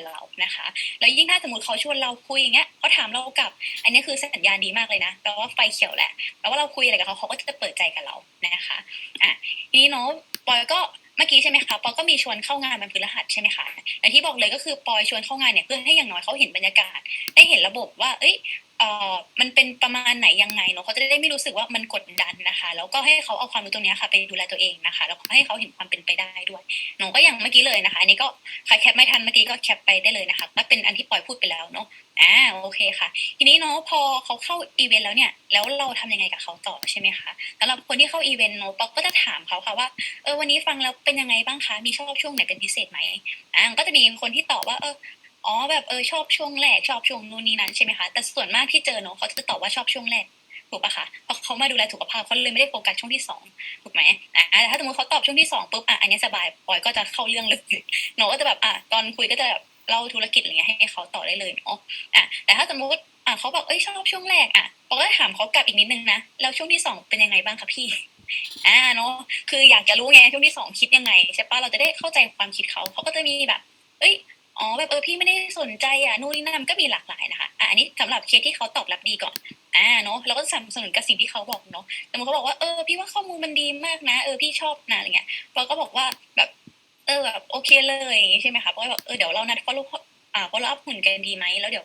กับเรานะคะ แล้วยิ่งถ้าสมมติเขาชวนเราคุยอย่างเงี้ยเขาถามเรากลับ อันนี้คือสัญญาณดีมากเลยนะแปลว่าไฟเขียวแหละแปลว่าเราคุยอะไรกับเขาเขาก็จะเปิดใจกับเรานะคะอะทีนี้เนาะปอยก็เมื่อกี้ใช่ไหมคะปอยก็มีชวนเข้างานมันพฤหัสใช่ไหมคะอย่างที่บอกเลยก็คือปอยชวนเข้างานเนี่ยเพื่อให้อย่างน้อยเขาเห็นบรรยากาศ ได้เห็นระบบว่า เอ้ย เอ่อมันเป็นประมาณไหนยังไงเนาะเขาจะได้ไม่รู้สึกว่ามันกดดันนะคะ แล้วก็ให้เขาเอาความรู้ตรงนี้ค่ะไปดูแลตัวเองนะคะ แล้วก็ให้เขาเห็นความเป็นไปได้ด้วยเนาะก็อย่างเมื่อกี้เลยนะคะ อันนี้ก็ใครแคปไม่ทันเมื่อกี้ก็แคปไปได้เลยนะคะก็เป็นอันที่ปล่อยพูดไปแล้วเนาะอ่าโอเคค่ะ ทีนี้เนาะพอเขาเข้าอีเวนต์แล้วเนี่ย แล้วเราทำยังไงกับเขาต่อใช่ไหมคะสำหรับคนที่เข้าอีเวนต์เนาะปอก็จะถามเขาค่ะว่าเออวันนี้ฟังแล้วเป็นยังไงบ้างคะมีชอบช่วงไหนเป็นพิเศษไหมอ่าก็จะมีคนที่ตอบว่าเออ อ๋อแบบเออชอบช่วงแรกชอบช่วงนู่นนี่นั้นใช่ไหมคะแต่ส่วนมากที่เจอเนาะเขาจะตอบว่าชอบช่วงแรกถูกปะคะเพราะเขามาดูแลสุขภาพเขาเลยไม่ได้โฟกัสช่วงที่สองถูกไหมอ่าแต่ถ้าสมมติเขาตอบช่วงที่สองปุ๊บอะอันนี้สบายปอยก็จะเข้าเรื่องเลยเนาะก็จะแบบอะตอนคุยก็จะแบบเล่าธุรกิจอะไรเงี้ยให้เขาต่อได้เลยเนาะอะแต่ถ้าสมมติอะเขาบอกเอ้ยชอบช่วงแรกอะปอยก็ถามเขากลับอีกนิดนึงนะแล้วช่วงที่สองเป็นยังไงบ้างคะพี่อ่าเนาะคืออยากจะรู้ไงช่วงที่สองคิดยังไงใช่ปะเราจะได้เข้าใจความคิดเขาเขาก็จะมีแบบ เอ้ย อ๋อแบบเออพี่ไม่ได้สนใจอะนู่นนี่นั่นก็มีหลากหลายนะคะอะอันนี้สำหรับเคสที่เขาตอบรับดีก่อนอ่าเนาะเราก็สนับสนุนกับสิ่งที่เขาบอกเนาะแต่มันก็บอกว่าเออพี่ว่าข้อมูลมันดีมากนะเออพี่ชอบนะอะไรเงี้ยเราก็บอกว่าแบบเออแบบโอเคเลยอย่างงี้ใช่ไหมคะเพราะว่าแบบเออเดี๋ยวเรานัด follow อ่า follow up หุ่นกันดีไหมแล้วเดี๋ยว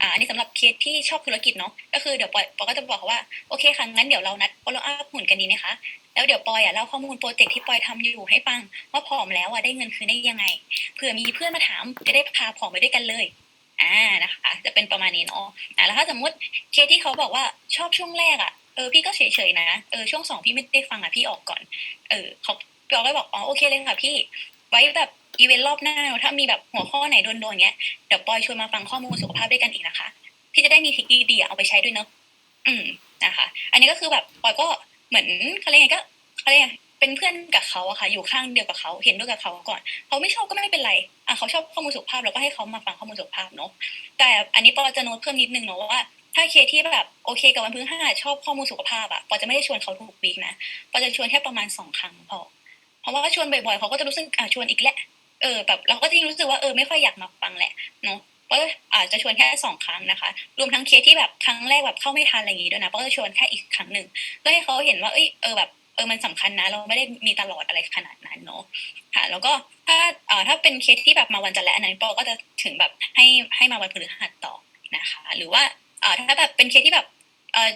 อ่าอันนี้สำหรับเคสที่ชอบธุรกิจเนาะก็คือเดี๋ยวปอยก็จะบอกว่าโอเคค่ะงั้นเดี๋ยวเรานัด follow up หุ่นกันดีไหมคะ แล้วเดี๋ยวปอยอะเล่าข้อมูลโปรเจกต์ที่ปอยทำอยู่ให้ฟังว่าผอมแล้วอะได้เงินคืนได้ยังไงเผื่อมีเพื่อนมาถามจะได้พาผอมไปด้วยกันเลยอ่านะคะ จะเป็นประมาณนี้เนาะอ่าแล้วถ้าสมมติเคที่เขาบอกว่าชอบช่วงแรกอะเออพี่ก็เฉยๆนะเออช่วงสองพี่ไม่ได้ฟังอะพี่ออกก่อน เออเขาเราก็บอกอ๋อโอเคเลยค่ะพี่ ไว้แบบอีเวนต์รอบหน้าถ้ามีแบบหัวข้อไหนโดนๆเงี้ยเดี๋ยวปอยชวนมาฟังข้อมูลสุขภาพด้วยกันอีกนะคะ พี่จะได้มีทิคดีๆเอาไปใช้ด้วยเนอะอืมนะคะ อันนี้ก็คือแบบปอยก็ เหมือนเขาเรียกไงก็เขาเรียกเป็นเพื่อนกับเขาอะค่ะ อยู่ข้างเดียวกับเขาเห็นด้วยกับเขาก่อนเขาไม่ชอบก็ไม่เป็นไรอะเขาชอบข้อมูลสุขภาพเราก็ให้เขามาฟังข้อมูลสุขภาพเนาะแต่อันนี้ปอจะโน้ตเพิ่มนิดนึงเนาะว่าถ้าเคที่แบบโอเคกับวันพฤหัสชอบข้อมูลสุขภาพอะปอจะไม่ได้ชวนเขาทุกวีคนะปอจะชวนแค่ประมาณสองครั้งพอเพราะว่าชวนบ่อยๆเขาก็จะรู้สึกอะชวนอีกแหละเออแบบเราก็จะยิ่งรู้สึกว่าเออไม่ค่อยอยากมาฟังแหละเนาะ ก็อาจจะชวนแค่สองครั้งนะคะ รวมทั้งเคสที่แบบครั้งแรกแบบเข้าไม่ทันอะไรอย่างงี้ด้วยนะก็จะชวนแค่อีกครั้งหนึ่งเพื่อให้เขาเห็นว่าเอ้ยเออแบบเออมันสำคัญนะ เราไม่ได้มีตลอดอะไรขนาดนั้นเนาะค่ะ แล้วก็ถ้าเอ่อถ้าเป็นเคสที่แบบมาวันจันทร์และอันนั้นปอก็จะถึงแบบให้ให้มาวันพฤหัสต่อนะคะ หรือว่าเอ่อถ้าแบบเป็นเคสที่แบบเอ่อ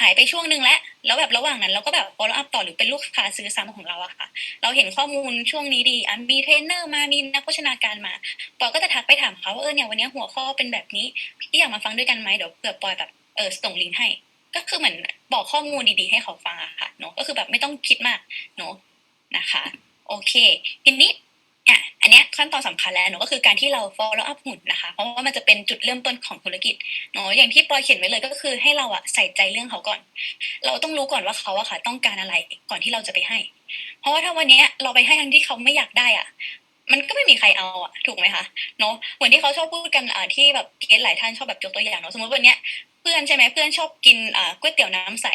หายไปช่วงหนึ่งแล้ว แล้วแบบระหว่างนั้นเราก็แบบ follow up ต่อหรือเป็นลูกค้าซื้อซ้ำของเราอะค่ะ เราเห็นข้อมูลช่วงนี้ดีอะมีเทรนเนอร์มา มีนักโภชนาการมา ปอยก็จะทักไปถามเขาว่าเออเนี่ยวันนี้หัวข้อเป็นแบบนี้พี่อยากมาฟังด้วยกันไหมเดี๋ยวเผื่อปอยแบบเออส่งลิงก์ให้ ก็คือเหมือนบอกข้อมูลดีๆให้เขาฟังอะค่ะเนาะก็คือแบบไม่ต้องคิดมากเนาะนะคะ โอเคทีนี้ อะอันนี้ขั้นตอนสำคัญแล้วเนาะก็คือการที่เรา follow up หุ่นนะคะ เพราะว่ามันจะเป็นจุดเริ่มต้นของธุรกิจเนาะอย่างที่ปอยเขียนไว้เลยก็คือให้เราอะใส่ใจเรื่องเขาก่อน เราต้องรู้ก่อนว่าเขาอะค่ะ ต้องการอะไรก่อนที่เราจะไปให้ เพราะว่าถ้าวันนี้เราไปให้ทั้งที่เขาไม่อยากได้อะมันก็ไม่มีใครเอาอะถูกไหมคะเนาะเหมือนที่เขาชอบพูดกันอ่าที่แบบเกสหลายท่านชอบแบบยกตัวอย่างเนาะสมมติวันเนี้ยเพื่อนใช่ไหมเพื่อนชอบกินอ่าก๋วยเตี๋ยวน้ำใส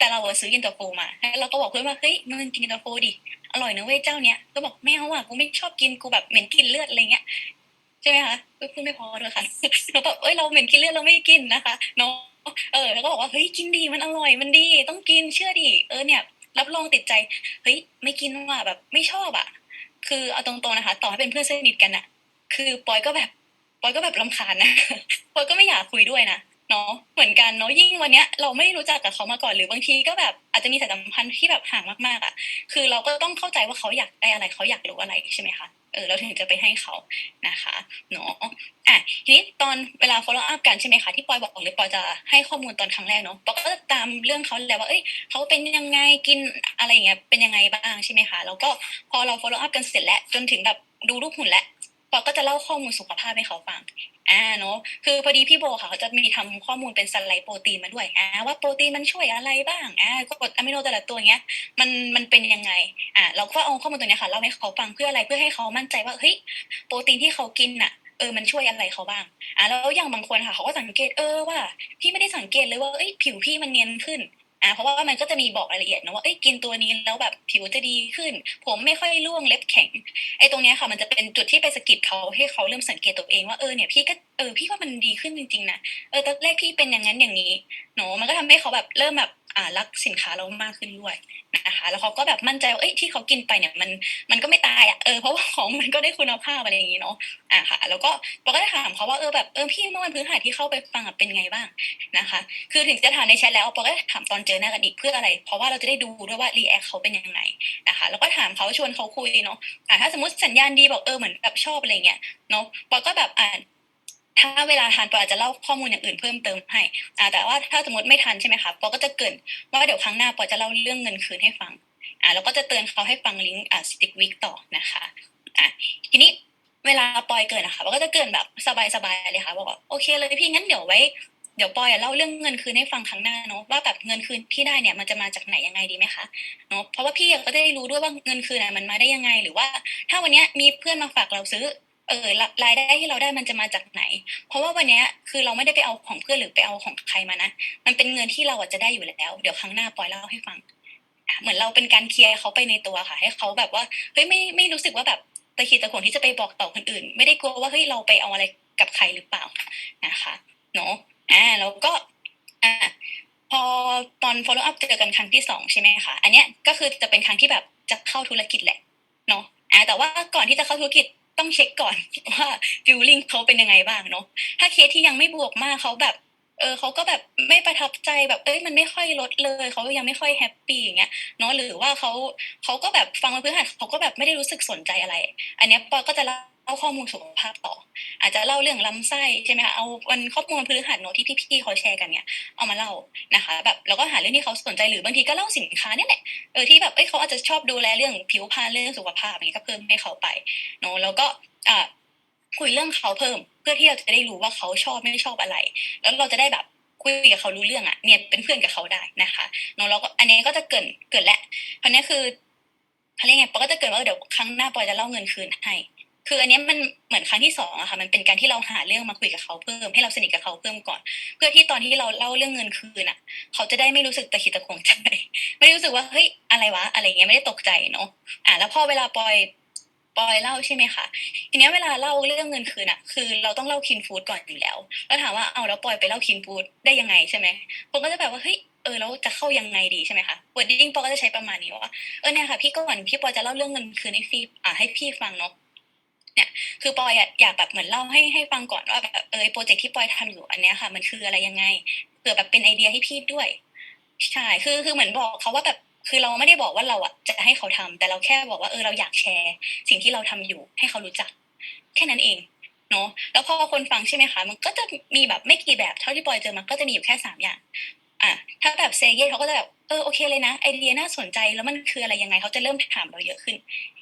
แต่เราอะซื้อยินตาโฟมาแล้วเราก็บอกเพื่อนว่าเฮ้ยมึงกินยินตาโฟดิอร่อยนะเว้ยเจ้าเนี้ยก็บอกไม่เอาอะกูไม่ชอบกินกูแบบเหม็นกลินเลือดอะไรเงี้ยใช่ไหมคะเอ้ยพูดไม่พอด้วยค่ะเราแบบเอ้ยเราเหม็นกลินเลือดเราไม่กินนะคะเนาะเออแล้วก็บอกว่าเฮ้ยกินดีมันอร่อยมันดี ต้องกินเชื่อดิเออเนี่ยรับรองติดใจเฮ้ยไม่กินว่ะแบบไม่ชอบอะ คือเอาตรงๆนะคะ ต่อให้เป็นเพื่อนสนิทกันอะคือปอยก็แบบปอยก็แบบรำคาญนะปอยก็ไม่อยากคุยด้วยนะ เนาะเหมือนกันเนาะยิ่งวันเนี้ยเราไม่รู้จักกับเขามาก่อนหรือบางทีก็แบบอาจจะมีสายสัมพันธ์ที่แบบห่างมากๆอะคือเราก็ต้องเข้าใจว่าเขาอยากได้อะไรเขาอยากรู้อะไรใช่ไหมคะเออเราถึงจะไปให้เขานะคะเนาะอะทีนี้ตอนเวลา follow up กันใช่ไหมคะที่ปอยบอกเลยปอยจะให้ข้อมูลตอนครั้งแรกเนาะปอยก็จะตามเรื่องเขาแหละว่าเอ้ยเขาเป็นยังไงกินอะไรอย่างเงี้ยเป็นยังไงบ้างใช่ไหมคะแล้วก็พอเรา follow up กันเสร็จแล้วจนถึงแบบดูรูปหุ่นแล้วปอก็จะเล่าข้อมูลสุขภาพให้เขาฟัง อ่าเนาะคือพอดีพี่โบค่ะเขาจะมีทำข้อมูลเป็นสไลด์โปรตีนมาด้วยอ่าว่าโปรตีนมันช่วยอะไรบ้างอ่ากรดอะมิโนแต่ละตัวเงี้ยมันมันเป็นยังไงอ่าเราก็เอาข้อมูลตัวเนี้ยค่ะเล่าให้เขาฟังเพื่ออะไรเพื่อให้เขามั่นใจว่าเฮ้ยโปรตีนที่เขากินน่ะเออมันช่วยอะไรเขาบ้างอ่าแล้วอย่างบางคนค่ะเขาก็สังเกตเออว่า พี่ไม่ได้สังเกตเลยว่าเอ้ยผิวพี่มันเนียนขึ้น อ่าเพราะว่ามันก็จะมีบอกรายละเอียดนะว่าเอ้ยกินตัวนี้แล้วแบบผิวจะดีขึ้น ผมไม่ค่อยร่วงเล็บแข็งไอ้ตรงเนี้ยค่ะ มันจะเป็นจุดที่ไปสกิดเขาให้เขาเริ่มสังเกตตัวเองว่าเออเนี่ยพี่ก็เออพี่ว่ามันดีขึ้นจริงๆนะเออตอนแรกพี่เป็นอย่างนั้นอย่างนี้เนาะมันก็ทำให้เขาแบบเริ่มแบบ รักสินค้าเรามากขึ้นด้วยนะคะแล้วเขาก็แบบมั่นใจว่าเอ้ยที่เขากินไปเนี่ยมันมันก็ไม่ตายอะเออเพราะว่าของมันก็ได้คุณภาพอะไรอย่างนี้เนาะอ่าค่ะ แล้วก็เราก็จะถามเขาว่าเออแบบเออพี่เมื่อวันพฤหัสที่เข้าไปฟังเป็นไงบ้างนะคะ คือถึงจะถามในแชทแล้วปอก็ถามตอนเจอหน้ากันอีกเพื่ออะไร เพราะว่าเราจะได้ดูด้วยว่ารีแอคเขาเป็นยังไงนะคะ แล้วก็ถามเขาชวนเขาคุยเนาะอ่าถ้าสมมติสัญญาณดีบอกเออเหมือนแบบชอบอะไรเงี้ยเนาะปอก็แบบอ่า ถ้าเวลาทานปออาจจะเล่าข้อมูลอย่างอื่นเพิ่มเติมให้อ่าแต่ว่าถ้าสมมติไม่ทันใช่ไหมคะปอก็จะเกินว่าเดี๋ยวครั้งหน้าปอจะเล่าเรื่องเงินคืนให้ฟังอ่าแล้วก็จะเตือนเขาให้ฟังลิงก์อ่าสติกวิกต่อนะคะอะทีนี้เวลาปอยเกินนะคะปอก็จะเกินแบบสบายๆเลยค่ะบอกว่าโอเคเลยพี่งั้นเดี๋ยวไว้เดี๋ยวปอยเล่าเรื่องเงินคืนให้ฟังครั้งหน้าเนาะว่าแบบเงินคืนที่ได้เนี่ยมันจะมาจากไหนยังไงดีไหมคะเนาะเพราะว่าพี่ก็ได้รู้ด้วยว่าเงินคืนอะมันมาได้ยังไง หรือว่า ถ้าวันนี้มีเพื่อนมาฝากเราซื้อ เออรายได้ที่เราได้มันจะมาจากไหน เพราะว่าวันนี้คือเราไม่ได้ไปเอาของเพื่อนหรือไปเอาของใครมานะมันเป็นเงินที่เราอะจะได้อยู่แล้ว เดี๋ยวครั้งหน้าปอยเล่าให้ฟัง เหมือนเราเป็นการเคลียร์เขาไปในตัวค่ะ ให้เขาแบบว่าเฮ้ยไม่ไม่รู้สึกว่าแบบตะขีดตะขวงที่จะไปบอกต่อคนอื่น ไม่ได้กลัวว่าเฮ้ยเราไปเอาอะไรกับใครหรือเปล่านะคะเนาะอ่าแล้วก็อ่าพอตอน follow up เจอกันครั้งที่สองใช่ไหมคะอันเนี้ยก็คือจะเป็นครั้งที่แบบจะเข้าธุรกิจแหละเนาะอ่าแต่ว่าก่อนที่จะเข้าธุรกิจ ต้องเช็คก่อนว่าฟิลลิ่งเขาเป็นยังไงบ้างเนาะถ้าเคสที่ยังไม่บวกมากเขาแบบเออเขาก็แบบไม่ประทับใจแบบเอ้ยมันไม่ค่อยลดเลยเขายังไม่ค่อยแฮปปี้อย่างเงี้ยเนาะหรือว่าเขาเขาก็แบบฟังมาพื้นฐานเขาก็แบบไม่ได้รู้สึกสนใจอะไร อันเนี้ยปอก็จะ เล่าข้อมูลสุขภาพต่อ อาจจะเล่าเรื่องลำไส้ใช่ไหมคะเอาวันข้อมูลพื้นฐานโนที่พี่ๆเขาแชร์กันเนี่ยเอามาเล่านะคะแบบแล้วก็หาเรื่องที่เขาสนใจหรือบางทีก็เล่าสินค้าเนี่ยแหละเออที่แบบเอ้ยเขาอาจจะชอบดูแลเรื่องผิวพรรณเรื่องสุขภาพอย่างนี้ก็เพิ่มให้เขาไปเนาะแล้วก็อ่าคุยเรื่องเขาเพิ่ม เพื่อที่เราจะได้รู้ว่าเขาชอบไม่ชอบอะไร แล้วเราจะได้แบบคุยกับเขารู้เรื่องอะเนี่ยเป็นเพื่อนกับเขาได้นะคะเนาะแล้วก็อันนี้ก็จะเกินเกินแหละเพราะนี้คือเขาเรียกไงปอก็จะเกิดว่าเดี๋ยวครั้งหน้าปอจะเล่าเงินคืนให้ คืออันนี้มันเหมือนครั้งที่สองอะค่ะ มันเป็นการที่เราหาเรื่องมาคุยกับเขาเพิ่ม ให้เราสนิทกับเขาเพิ่มก่อน เพื่อที่ตอนที่เราเล่าเรื่องเงินคืนอะเขาจะได้ไม่รู้สึกตะขิดตะขวงใจไม่รู้สึกว่าเฮ้ยอะไรวะอะไรเงี้ยไม่ได้ตกใจเนาะอะแล้วพอเวลาปอยปอยเล่าใช่ไหมคะทีนี้เวลาเล่าเรื่องเงินคืนอะคือเราต้องเล่าคินฟูดก่อนอยู่แล้ว แล้วถามว่าเอาแล้วปอยไปเล่าคินฟูดได้ยังไงใช่ไหมผมก็จะแบบว่าเฮ้ยเออแล้วจะเข้ายังไงดีใช่ไหมคะวอร์ดิ้งปอก็จะใช้ประมาณนี้ว่าเออเนี่ยค่ะ พี่ก่อนพี่ปอยจะเล่าเรื่องเงินคืนให้พี่อ่าให้พี่ฟังเนาะ เนี่ยคือปอยอยากแบบเหมือนเล่าให้ให้ฟังก่อนว่าแบบเออโปรเจกต์ที่ปอยทำอยู่อันเนี้ยค่ะ มันคืออะไรยังไงเผื่อแบบเป็นไอเดียให้พี่ด้วยใช่คือคือเหมือนบอกเขาว่าแบบคือเราไม่ได้บอกว่าเราอะจะให้เขาทำแต่เราแค่บอกว่าเออเราอยากแชร์ สิ่งที่เราทำอยู่ให้เขารู้จัก แค่นั้นเองเนาะแล้วพอคนฟังใช่ไหมคะ มันก็จะมีแบบไม่กี่แบบเท่าที่ปอยเจอมาก็จะมีอยู่แค่สามอย่างอะถ้าแบบเซเยสเขาก็จะแบบเออโอเคเลยนะไอเดียน่าสนใจแล้วมันคืออะไรยังไงเขาจะเริ่มถามเราเยอะขึ้น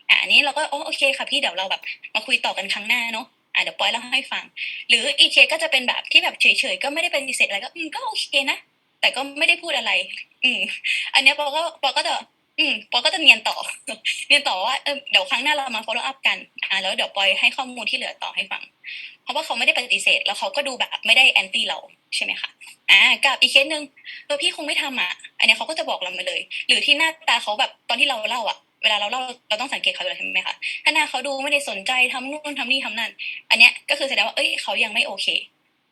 อะอันนี้เราก็โอเคค่ะพี่เดี๋ยวเราแบบมาคุยต่อกันครั้งหน้าเนาะอะเดี๋ยวปอยเล่าให้ฟัง หรืออีเคก็จะเป็นแบบที่แบบเฉยๆก็ไม่ได้เปฏิเสธอะไรก็อืมก็โอเคนะแต่ก็ไม่ได้พูดอะไร อืม อันเนี้ยปอก็ปอก็จะอืมปอก็จะเนียนต่อเนียนต่อว่าเออเดี๋ยวครั้งหน้าเรามา follow up กัน อ่าแล้วเดี๋ยวปอยให้ข้อมูลที่เหลือต่อให้ฟัง เพราะว่าเขาไม่ได้ปฏิเสธ แล้วเขาก็ดูแบบไม่ได้แอนตี้เราใช่ไหมคะอ่ากับอีกเคสหนึ่งเออพี่คงไม่ทำอะ อันเนี้ยเขาก็จะบอกเรามาเลย หรือที่หน้าตาเขาแบบตอนที่เราเล่าอะ เวลาเราเล่าเราต้องสังเกตเขาอยู่แล้วใช่ไหมคะถ้าหน้าเขาดูไม่ได้สนใจทำนู่นทำนี่ทำนั่น อันเนี้ยก็คือแสดงว่าเอ้ยเขายังไม่โอเค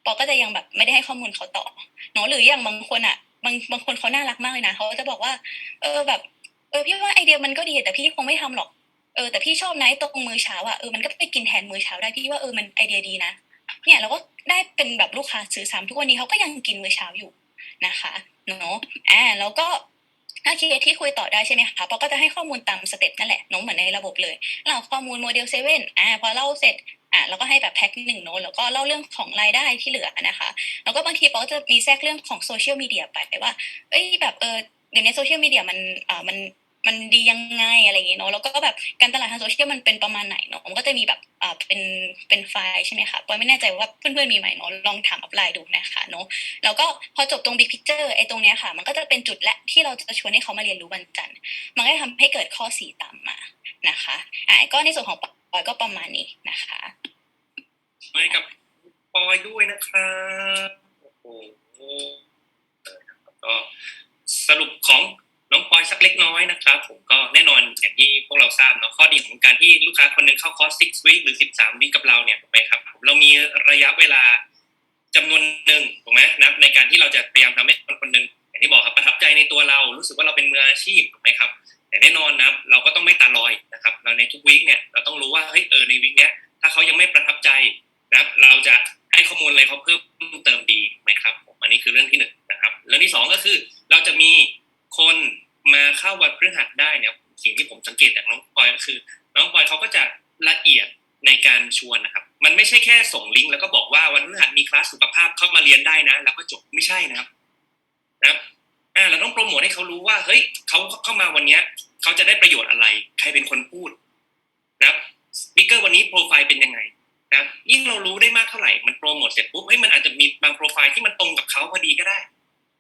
ปอก็จะยังแบบไม่ได้ให้ข้อมูลเขาต่อเนาะหรืออย่างบางคนอะ บางบางคนเขาน่ารักมากเลยนะเขาจะบอกว่า เออแบบ เออพี่ว่าไอเดียมันก็ดีแต่พี่คงไม่ทำหรอกเออแต่พี่ชอบนะไอ้ตรงมื้อเช้าอะเออมันก็ไปกินแทนมื้อเช้าได้พี่ว่าเออมันไอเดียดีนะเนี่ยเราก็ได้เป็นแบบลูกค้าซื้อซ้ำทุกวันนี้เขาก็ยังกินมื้อเช้าอยู่นะคะเนาะอ่าแล้วก็ ถ้าเคสที่คุยต่อได้ใช่ไหมคะปอก็จะให้ข้อมูลตามสเต็ปนั่นแหละน้องเหมือนในระบบเลยเล่าข้อมูลโมเดลเซเว่นอ่าพอเล่าเสร็จอ่าแล้วก็ให้แบบแพ็คหนึ่งโน้ตแล้วก็เล่าเรื่องของรายได้ที่เหลือนะคะ แล้วก็บางทีปอก็จะมีแทรกเรื่องของโซเชียลมีเดียไปว่าเอ้ยแบบเออเดี๋ยวนี้โซเชียลมีเดียมันอ่ามัน มันดียังไงอะไรอย่างเงี้ยเนาะแล้วก็แบบการตลาดทางโซเชียลมันเป็นประมาณไหนเนาะมันก็จะมีแบบอ่าเป็นเป็นไฟล์ใช่ไหมคะปอยไม่แน่ใจว่าเพื่อนๆมีไหมเนาะลองถามอัพไลน์ดูนะคะเนาะแล้วก็พอจบตรง big picture ไอ้ตรงเนี้ยค่ะ มันก็จะเป็นจุดและที่เราจะชวนให้เขามาเรียนรู้วันจันทร์มันก็จะทำให้เกิดข้อสี่ตามมานะคะอะก็ในส่วนของปอยก็ประมาณนี้นะคะไว้กับปอยด้วยนะครับโอ้โหก็สรุปของ น้องปอยสักเล็กน้อยนะครับ ผมก็แน่นอนอย่างที่พวกเราทราบเนาะข้อดีของการที่ลูกค้าคนหนึ่งเข้าคอร์ส 6 week หรือ 13 week กับเราเนี่ยถูกไหมครับเรามีระยะเวลาจำนวนหนึ่งถูกไหมนะในการที่เราจะพยายามทำให้คนคนหนึ่งอย่างที่บอกครับประทับใจในตัวเรารู้สึกว่าเราเป็นมืออาชีพถูกไหมครับ แต่แน่นอนนะเราก็ต้องไม่ตาลอยนะครับ เราในทุกวีคเนี่ยเราต้องรู้ว่าเฮ้ยเออในวีคเนี้ยถ้าเขายังไม่ประทับ ยนได้นะแล้วก็จบไม่ใช่นะครับนะครับอ่าเราต้องโปรโมทให้เขารู้ว่า เฮ้ยเขาเข้ามาวันเนี้ยเขาจะได้ประโยชน์อะไร ใครเป็นคนพูดนะครับสปิเกอร์วันนี้โปรไฟล์เป็นยังไงนะครับยิ่งเรารู้ได้มากเท่าไหร่มันโปรโมทเสร็จปุ๊บเฮ้ยมันอาจจะมีบางโปรไฟล์ที่มันตรงกับเขาพอดีก็ได้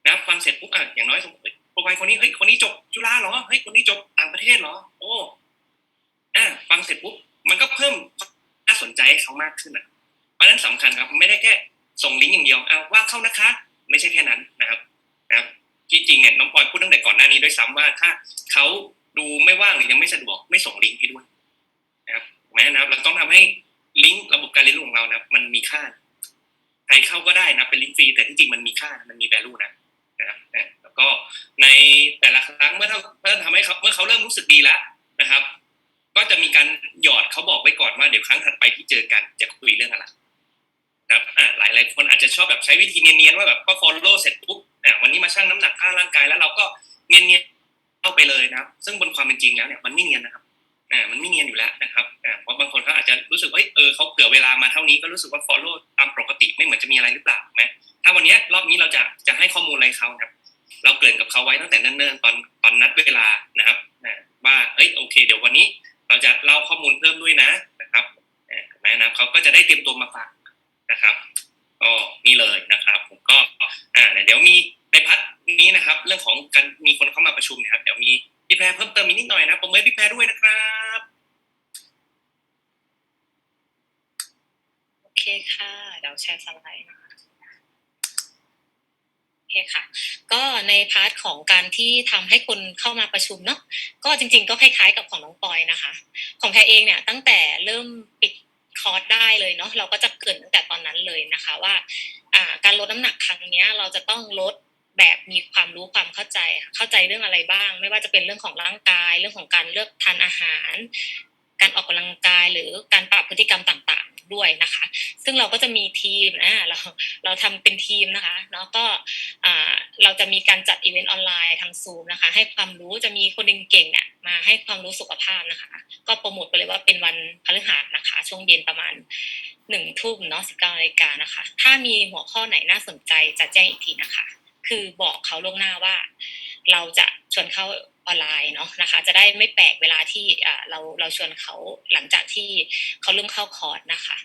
นะครับฟังเสร็จปุ๊บอะอย่างน้อยสมมติโปรไฟล์คนนี้เฮ้ยคนนี้จบจุฬาเหรอเฮ้ยคนนี้จบต่างประเทศเหรอ โอ้อะฟังเสร็จปุ๊บมันก็เพิ่มน่าสนใจให้เขามากขึ้นอะเพราะฉะนั้นสำคัญครับ ไม่ได้แค่ ส่งลิงก์อย่างเดียวอะว่าเข้านะคะ ไม่ใช่แค่นั้นนะครับนะครับที่จริงเนี่ยน้องปอยพูดตั้งแต่ก่อนหน้านี้ด้วยซ้ำว่าถ้าเขาดูไม่ว่างหรือยังไม่สะดวกไม่ส่งลิงก์ให้ด้วยนะครับถูกไหมนะครับ เราต้องทำให้ลิงก์ระบบการเรียนรู้ของเรานะมันมีค่าใครเข้าก็ได้นะเป็นลิงก์ฟรีแต่ที่จริงมันมีค่ามันมี value นะนะครับนะแล้วก็ในแต่ละครั้งเมื่อเขาเมื่อทำให้เขาเมื่อเขาเริ่มรู้สึกดีแล้วนะครับ ก็จะมีการหยอดเขาบอกไว้ก่อนว่าเดี๋ยวครั้งถัดไปที่เจอกันจะคุยเรื่องอะไร นะครับอ่าหลายหลายๆคนอาจจะชอบแบบใช้วิธีเนียนๆว่าแบบก็ follow เสร็จปุ๊บอ่าวันนี้มาชั่งน้ำหนักค่าร่างกายแล้วเราก็เนียนๆเข้าไปเลยนะครับ ซึ่งบนความเป็นจริงแล้วเนี่ยมันไม่เนียนนะครับอ่ามันไม่เนียนอยู่แล้วนะครับอ่าเพราะบางคนเขาอาจจะรู้สึกว่าเฮ้ยเออเขาเผื่อเวลามาเท่านี้ก็รู้สึกว่า follow ตามปกติไม่เหมือนจะมีอะไรหรือเปล่าไหมถ้าวันนี้รอบนี้เราจะจะให้ข้อมูลอะไรเขาครับ เราเกริ่นกับเขาไว้ตั้งแต่เนิ่นๆตอนตอนนัดเวลานะครับอ่าว่าเฮ้ยโอเค เดี๋ยววันนี้ เราจะเล่าข้อมูลเพิ่มด้วยนะนะครับอ่านะครับเขาก็จะได้เตรียมตัวมาฟัง นะครับก็นี่เลยนะครับ ผมก็อ่าเดี๋ยวมีในพัทนี้นะครับ เรื่องของการมีคนเข้ามาประชุมนะครับ เดี๋ยวมีพี่แพรเพิ่มเติมอีกนิดหน่อยนะผมเมื่อพี่แพรด้วยนะครับโอเคค่ะเดี๋ยวแชร์สไลด์นะคะโอเคค่ะก็ในพาร์ทของการที่ทำให้คนเข้ามาประชุมเนาะก็จริง ๆ ก็คล้ายๆกับของน้องปอยนะคะ ของแพรเองเนี่ยตั้งแต่เริ่มปิด คอร์สได้เลยเนาะเราก็จะเกินตั้งแต่ตอนนั้นเลยนะคะว่าการลดน้ำหนักครั้งนี้เราจะต้องลดแบบมีความรู้ความเข้าใจ เข้าใจเรื่องอะไรบ้าง ไม่ว่าจะเป็นเรื่องของร่างกาย เรื่องของการเลือกทานอาหาร การออกกำลังกายหรือการปรับพฤติกรรมต่างๆด้วยนะคะ ซึ่งเราก็จะมีทีมนะเราเราทำเป็นทีมนะคะเนาะก็เราจะมีการจัดอีเวนต์ออนไลน์ทางซูมนะคะ ให้ความรู้จะมีคนเก่งๆเนี่ยมาให้ความรู้สุขภาพนะคะ ก็โปรโมทไปเลยว่าเป็นวันพฤหัสน ช่วงเย็นประมาณหนึ่งทุ่มเนาะสิบเก้านาฬิกานะคะ ถ้ามีหัวข้อไหนน่าสนใจจะแจ้งอีกทีนะคะ คือบอกเขาล่วงหน้าว่า เราจะชวนเข้าออนไลน์เนาะนะคะ จะได้ไม่แปลกเวลาที่เราเราชวนเขาหลังจากที่เขาเริ่มเข้าคอร์สนะคะ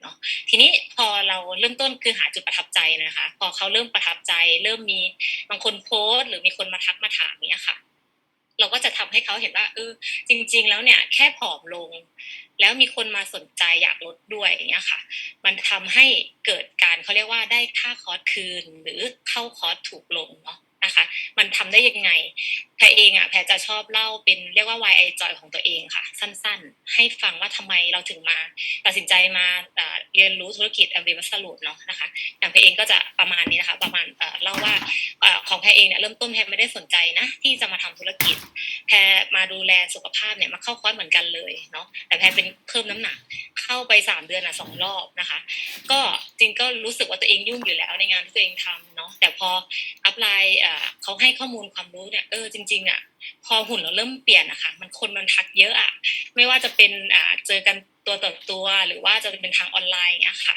เนาะทีนี้พอเราเริ่มต้นคือหาจุดประทับใจนะคะ พอเขาเริ่มประทับใจ เริ่มมีบางคนโพสต์หรือมีคนมาทักมาถามเนี้ยค่ะ เราก็จะทำให้เขาเห็นว่าเออจริง ๆ แล้วเนี่ย แค่ผอมลง แล้วมีคนมาสนใจอยากลดด้วยอย่างเงี้ยค่ะ มันทำให้เกิดการเขาเรียกว่าได้ค่าคอร์สคืนหรือเข้าคอร์สถูกลงเนาะนะคะ มันทำได้ยังไง แพรเองอะแพรจะชอบเล่าเป็นเรียกว่า why I joy ของตัวเองค่ะ สั้นๆ ให้ฟังว่าทำไมเราถึงมา ตัดสินใจมาเรียนรู้ธุรกิจ a v i v a s a l u t เนาะนะคะอย่างแพรเองก็จะประมาณนี้นะคะ ประมาณเล่าว่าอของแพรเองเนี่ยเริ่มต้นแพรไม่ได้สนใจนะ ที่จะมาทำธุรกิจ แพรมาดูแลสุขภาพเนี่ยมาเข้าคอร์สเหมือนกันเลยเนาะแต่แพรเป็นเพิ่มน้ำหนักเข้าไปสามเดือนอะสองรอบนะคะ ก็จริงก็รู้สึกว่าตัวเองยุ่งอยู่แล้วในงานที่ตัวเองทำเนาะแต่พออัพไลน์เขาให้ข้อมูลความรู้เนี่ยเออจริงริง ๆ อะ พอหุ่นเราเริ่มเปลี่ยนนะคะมันคนมันทักเยอะอะไม่ว่าจะเป็นอ่าเจอกันตัวต่อตัวหรือว่าจะเป็นทางออนไลน์เงี้ยค่ะ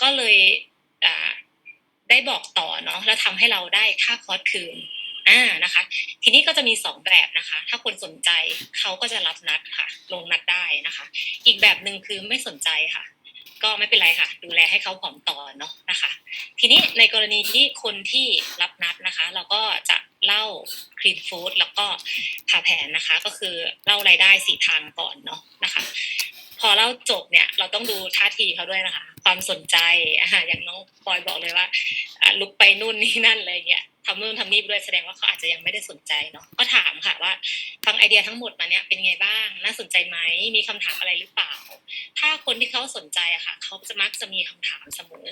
ก็เลยอ่าได้บอกต่อเนาะแล้วทำให้เราได้ค่าคอร์สคืนอ่านะคะ ทีนี้ก็จะมีสองแบบนะคะ ถ้าคนสนใจเขาก็จะรับนัดค่ะ ลงนัดได้นะคะ อีกแบบหนึ่งคือไม่สนใจค่ะ ก็ไม่เป็นไรค่ะ ดูแลให้เขาผอมต่อเนาะนะคะ ทีนี้ในกรณีที่คนที่รับนัดนะคะ เราก็จะ เล่าคลีนฟู้ดแล้วก็ผ่าแผนนะคะ ก็คือเล่ารายได้สี่ทางก่อนเนาะนะคะ พอเล่าจบเนี่ย เราต้องดูท่าทีเขาด้วยนะคะ ความสนใจอ่าอย่างน้องปอยบอกเลยว่าลุกไปนู่นนี่นั่นอะไรเงี้ยทำนู่นทำนี่ด้วยแสดงว่าเขาอาจจะยังไม่ได้สนใจเนาะก็ถามค่ะว่าฟังไอเดียทั้งหมดมาเนี้ยเป็นไงบ้าง น่าสนใจไหมมีคำถามอะไรหรือเปล่า ถ้าคนที่เขาสนใจอะค่ะเขาจะมักจะมีคำถามเสมอ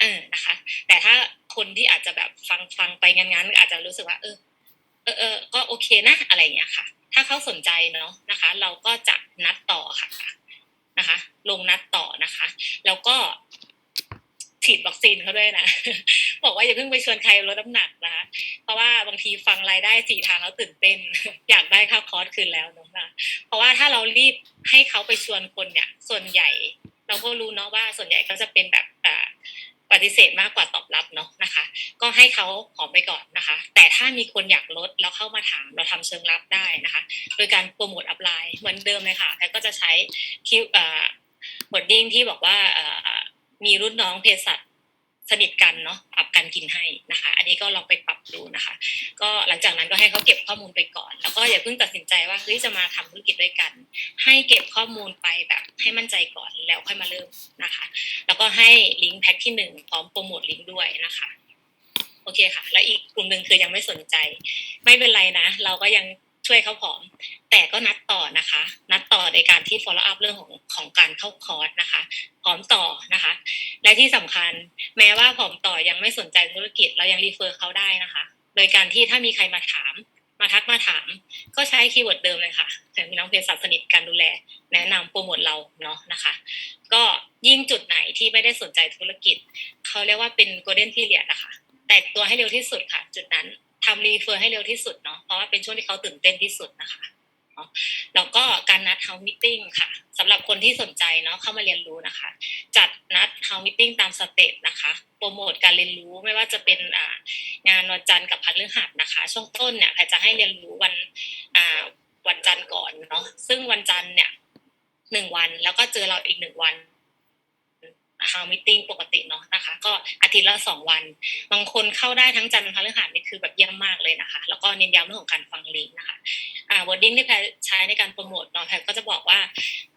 เออนะคะ แต่ถ้าคนที่อาจจะแบบฟังฟังไปงั้นๆอาจจะรู้สึกว่า เออเออเออก็โอเคนะอะไรอย่างเงี้ยค่ะ ถ้าเขาสนใจเนาะนะคะ เราก็จะนัดต่อค่ะนะคะ ลงนัดต่อนะคะ แล้วก็ฉีดวัคซีนเขาด้วยนะ บอกว่าอย่าเพิ่งไปชวนใครลดน้ำหนักนะคะเพราะว่าบางทีฟังรายได้สี่ทางแล้วตื่นเต้น อยากได้ค่าคอร์สคืนแล้วเนาะนะเพราะว่าถ้าเรารีบให้เขาไปชวนคนเนี่ย ส่วนใหญ่ เราก็รู้เนาะว่าส่วนใหญ่ก็จะเป็นแบบอ่า ปฏิเสธมากกว่าตอบรับเนาะนะคะ ก็ให้เขาหอมไปก่อนนะคะ แต่ถ้ามีคนอยากลดแล้วเข้ามาถามเราทำเชิงรับได้นะคะ โดยการโปรโมทอัพไลน์เหมือนเดิมเลยค่ะแล้วก็จะใช้คิวเอ่อบทดิ้งที่บอกว่าอ่อมีรุ่นน้องเภสัช สนิทกันเนาะปรับกันกินให้นะคะ อันนี้ก็ลองไปปรับดูนะคะ ก็หลังจากนั้นก็ให้เขาเก็บข้อมูลไปก่อน แล้วก็อย่าเพิ่งตัดสินใจว่าเฮ้ยจะมาทำธุรกิจด้วยกัน ให้เก็บข้อมูลไปแบบให้มั่นใจก่อนแล้วค่อยมาเริ่มนะคะ แล้วก็ให้ลิงก์แพ็กที่หนึ่งพร้อมโปรโมทลิงก์ด้วยนะคะโอเคค่ะ แล้วอีกกลุ่มหนึ่งคือยังไม่สนใจ ไม่เป็นไรนะ เราก็ยัง ช่วยเขาผอม แต่ก็นัดต่อนะคะ นัดต่อในการที่ follow up เรื่องของของการเข้าคอร์สนะคะผอมต่อนะคะ และที่สำคัญแม้ว่าผอมต่อยังไม่สนใจธุรกิจ เรายังรีเฟอร์เขาได้นะคะ โดยการที่ถ้ามีใครมาถามมาทักมาถามก็ใช้คีย์เวิร์ดเดิมเลยค่ะแต่พี่น้องเภสัชสนิทการดูแล แนะนำโปรโมทเราเนาะนะคะ ก็ยิ่งจุดไหนที่ไม่ได้สนใจธุรกิจ เขาเรียกว่าเป็น golden period นะคะ แตกตัวให้เร็วที่สุดค่ะ จุดนั้น ทำรีเฟอร์ให้เร็วที่สุดเนาะเพราะว่าเป็นช่วงที่เขาตื่นเต้นที่สุดนะคะแล้วก็การนัด house meeting ค่ะสำหรับคนที่สนใจเนาะเข้ามาเรียนรู้นะคะ จัดนัด house meeting ตามสเต็ปนะคะโปรโมทการเรียนรู้ไม่ว่าจะเป็นอ่างานวันจันทร์กับพันฤหัสนะคะ ช่วงต้นเนี่ยแพรจะให้เรียนรู้วันอ่าวันจันทร์ก่อนเนาะซึ่งวันจันทร์เนี่ยหนึ่งวันแล้วก็เจอเราอีกหนึ่งวัน ฮาวมิทติ้งปกติเนาะนะคะ ก็อาทิตย์ละสองวัน บางคนเข้าได้ทั้งจันทร์พฤหัสนี่คือแบบเยี่ยมมากเลยนะคะ แล้วก็เน้นย้ำเรื่องของการฟังลิงก์นะคะอ่าวอร์ดิ้งที่แพรใช้ในการโปรโมทเนาะแพรก็จะบอกว่า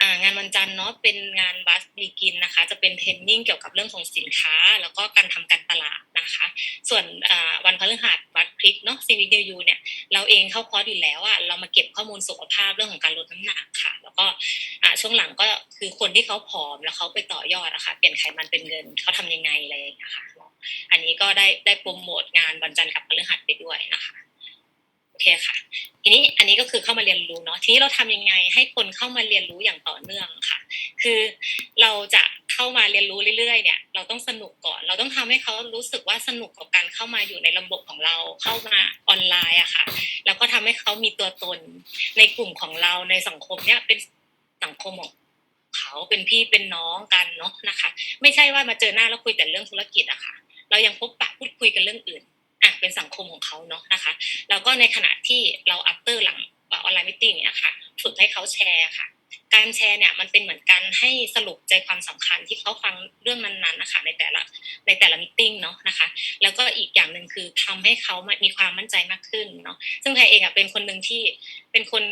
อ่างานวันจันทร์เนาะเป็นงานบัสบีกินนะคะ จะเป็นเทรนนิ่งเกี่ยวกับเรื่องของสินค้า แล้วก็การทำการตลาดนะคะ ส่วนอ่าวันพฤหัสวัดคลิกเนาะซีวิเดียูเนี่ยเราเองเข้าคอร์สอยู่แล้วอะเรามาเก็บข้อมูลสุขภาพเรื่องของการลดน้ำหนักค่ะ แล้วก็อ่าช่วงหลังก็คือคนที่เขาผอมแล้วเขาไปต่อยอดอะค่ะเปลี่ยนไขมันเป็นเงินเขาทำยังไงอะไรอย่างเงี้ยค่ะอันนี้ก็ได้ได้โปรโมทงานวันจันทร์กับพฤหัสไปด้วยนะคะโอเคค่ะ ทีนี้อันนี้ก็คือเข้ามาเรียนรู้เนาะทีนี้เราทำยังไงให้คนเข้ามาเรียนรู้อย่างต่อเนื่องค่ะ คือเราจะเข้ามาเรียนรู้เรื่อยๆเนี่ย เราต้องสนุกก่อน เราต้องทำให้เขารู้สึกว่าสนุกกับการเข้ามาอยู่ในระบบของเราเข้ามาออนไลน์อะค่ะ แล้วก็ทำให้เขามีตัวตนในกลุ่มของเราในสังคมเนี่ยเป็นสังคมของ เขาเป็นพี่เป็นน้องกันเนาะนะคะ ไม่ใช่ว่ามาเจอหน้าแล้วคุยแต่เรื่องธุรกิจอะค่ะ เรายังพบปะพูดคุยกันเรื่องอื่นอะเป็นสังคมของเขาเนาะนะคะแล้วก็ในขณะที่เราอัปเตอร์หลังออนไลน์มิ팅เนี่ยค่ะฝึกให้เขาแชร์ค่ะ การแชร์เนี่ยมันเป็นเหมือนกันให้สรุปใจความสำคัญที่เขาฟังเรื่องนั้นๆนะคะในแต่ละในแต่ละมิ팅เนาะนะคะ แล้วก็อีกอย่างหนึ่งคือทำให้เขามีความมั่นใจมากขึ้นเนาะซึ่งแพรเองอะเป็นคนหนึ่งที่เป็นคน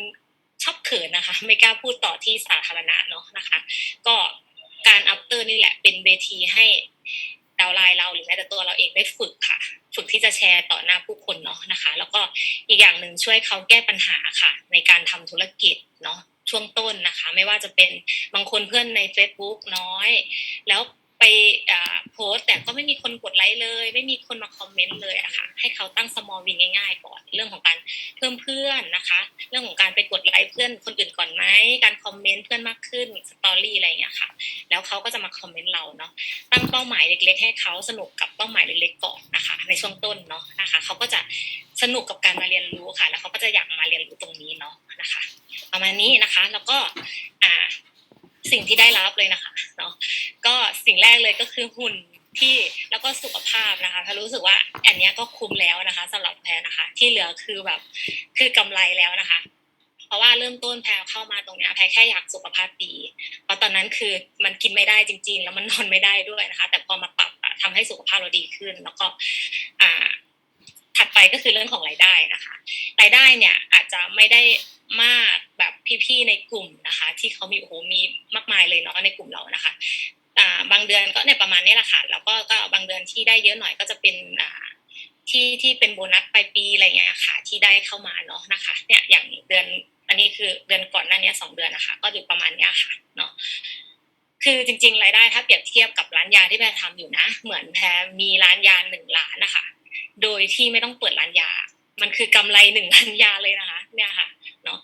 เขินนะคะ ไม่กล้าพูดต่อที่สาธารณะเนาะนะคะ ก็การอัปเตอร์นี่แหละเป็นเวทีให้ดาวไลน์เราหรือแม้แต่ตัวเราเองได้ฝึกค่ะ ฝึกที่จะแชร์ต่อหน้าผู้คนเนาะนะคะ แล้วก็อีกอย่างหนึ่งช่วยเขาแก้ปัญหาค่ะ ในการทำธุรกิจเนาะช่วงต้นนะคะ ไม่ว่าจะเป็นบางคนเพื่อนใน Facebook น้อย แล้ว ไปโพสแต่ก็ไม่มีคนกดไลค์เลย ไม่มีคนมาคอมเมนต์เลยอะค่ะ ให้เขาตั้ง small win ง่ายๆก่อนเรื่องของการเพิ่มเพื่อนนะคะ เรื่องของการไปกดไลค์เพื่อนคนอื่นก่อนไหมการคอมเมนต์เพื่อนมากขึ้นสตอรี่อะไรอย่างเงี้ยค่ะ แล้วเขาก็จะมาคอมเมนต์เราเนาะตั้งเป้าหมายเล็ก ๆ ให้เขาสนุกกับเป้าหมายเล็กๆก่อนนะคะ ในช่วงต้นเนาะนะคะเขาก็จะสนุกกับการมาเรียนรู้ค่ะ แล้วเขาก็จะอยากมาเรียนรู้ตรงนี้เนาะนะคะ ประมาณนี้นะคะ แล้วก็อ่า สิ่งที่ได้รับเลยนะคะเนาะก็สิ่งแรกเลยก็คือหุ่นที่แล้วก็สุขภาพนะคะถ้ารู้สึกว่าอันนี้ก็คุ้มแล้วนะคะสำหรับแพรนะคะ ที่เหลือคือแบบคือกำไรแล้วนะคะ เพราะว่าเริ่มต้นแพรเข้ามาตรงนี้แพรแค่อยากสุขภาพดี เพราะตอนนั้นคือมันกินไม่ได้จริง ๆ แล้วมันนอนไม่ได้ด้วยนะคะ แต่พอมาปรับอะทำให้สุขภาพเราดีขึ้น แล้วก็อ่า ถัดไปก็คือเรื่องของรายได้นะคะ รายได้เนี่ยอาจจะไม่ได้มากแบบพี่ๆในกลุ่มนะคะ ที่เขามีโอ้โหมีมากมายเลยเนาะในกลุ่มเรานะคะอ่าบางเดือนก็เนี่ยประมาณนี้แหละค่ะแล้วก็ก็บางเดือนที่ได้เยอะหน่อยก็จะเป็นที่ที่เป็นโบนัสปลายปีอะไรเงี้ยค่ะ ที่ได้เข้ามาเนาะนะคะ เนี่ยอย่างเดือนอันนี้คือเดือนก่อนหน้านี้สองเดือนนะคะ ก็อยู่ประมาณเนี้ยค่ะเนาะคือจริง ๆ รายได้ถ้าเปรียบเทียบกับร้านยาที่แพรทำอยู่นะ เหมือนแพรมีร้านยาหนึ่งร้านนะคะ โดยที่ไม่ต้องเปิดร้านยา มันคือกำไรหนึ่งร้านยาเลยนะคะ เนี่ยค่ะเนาะ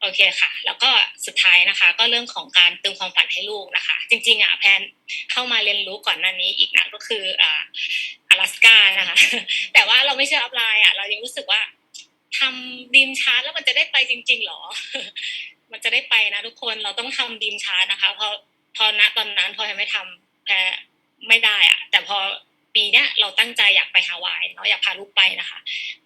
โอเคค่ะ แล้วก็สุดท้ายนะคะ ก็เรื่องของการเติมความฝันให้ลูกนะคะ จริงๆอะแพนเข้ามาเรียนรู้ก่อนหน้านี้อีกนะก็คืออ่าอลาสกานะคะ แต่ว่าเราไม่เชื่ออัพไลน์อะเรายังรู้สึกว่าทำดีมชาร์ตแล้วมันจะได้ไปจริง ๆหรอ มันจะได้ไปนะทุกคนเราต้องทำดีมชาร์ตนะคะเพราะพอณตอนนั้นพอยังไม่ทำแพไม่ได้อะ แต่พอ ปีเนี้ยเราตั้งใจอยากไปฮาวายเนาะอยากพาลูกไปนะคะ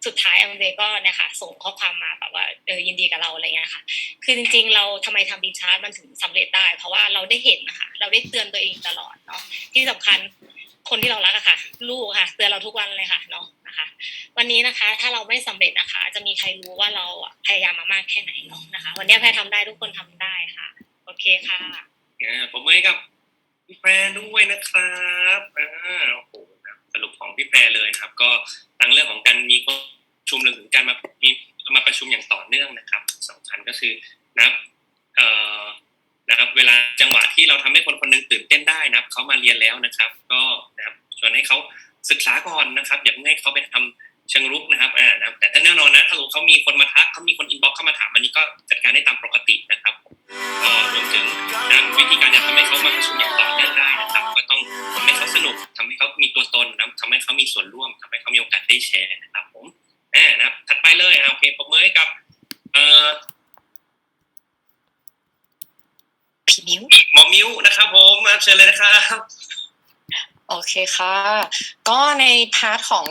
สุดท้ายแอมเก็เนี่ยค่ะส่งข้อความมาแบบว่าเออยินดีกับเราอะไรเงี้ยค่ะ คือจริงๆ เราทำไมทำดีชาร์ตมันถึงสำเร็จได้ เพราะว่าเราได้เห็นนะคะ เราได้เตือนตัวเองตลอดเนาะที่สำคัญคนที่เรารักอะค่ะ ลูกค่ะ เตือนเราทุกวันเลยค่ะเนาะนะคะ วันนี้นะคะ ถ้าเราไม่สำเร็จนะคะ จะมีใครรู้ว่าเราพยายามมามากแค่ไหนเนาะนะคะ วันนี้แพรทำได้ทุกคนทำได้ค่ะ โอเคค่ะผมให้กับพี่แพรด้วยนะครับอ่าโอ้โห สรุปของพี่แพรเลยนะครับ ก็ทั้งเรื่องของการมีประชุมรวมถึงการมามีมาประชุมอย่างต่อเนื่องนะครับสำคัญก็คือนะครับเอ่อนะครับ เวลาจังหวะที่เราทำให้คนคนหนึงตื่นเต้นได้นะครับเขามาเรียนแล้วนะครับ ก็นะครับชวนให้เขาศึกษาก่อนนะครับอย่าเพิ่งให้เขาไปทำเชิงรุกนะครับอ่านะครับแต่ถ้าแน่นอนนะถ้าสมมติเขามีคนมาทักเขามีคนอินบ็อกเข้ามาถามอันนี้ก็จัดการได้ตามปกตินะครับก็รวมถึงนะวิธีการจะทำให้เขามาประชุมอย่างต่อเนื่องได้นะครับก ทำให้เขาสนุกทำให้เขามีตัวตนนะทำให้เขามีส่วนร่วมทำให้เขามีโอกาสได้แชร์นะครับผมแน่นะครับ ถัดไปเลยอะโอเคปรบมือให้กับ เอ่อพี่มิ้วหมอมิวนะครับ ผมมาเชิญเลยนะครับ โอเคค่ะ ก็ในพาร์ทของ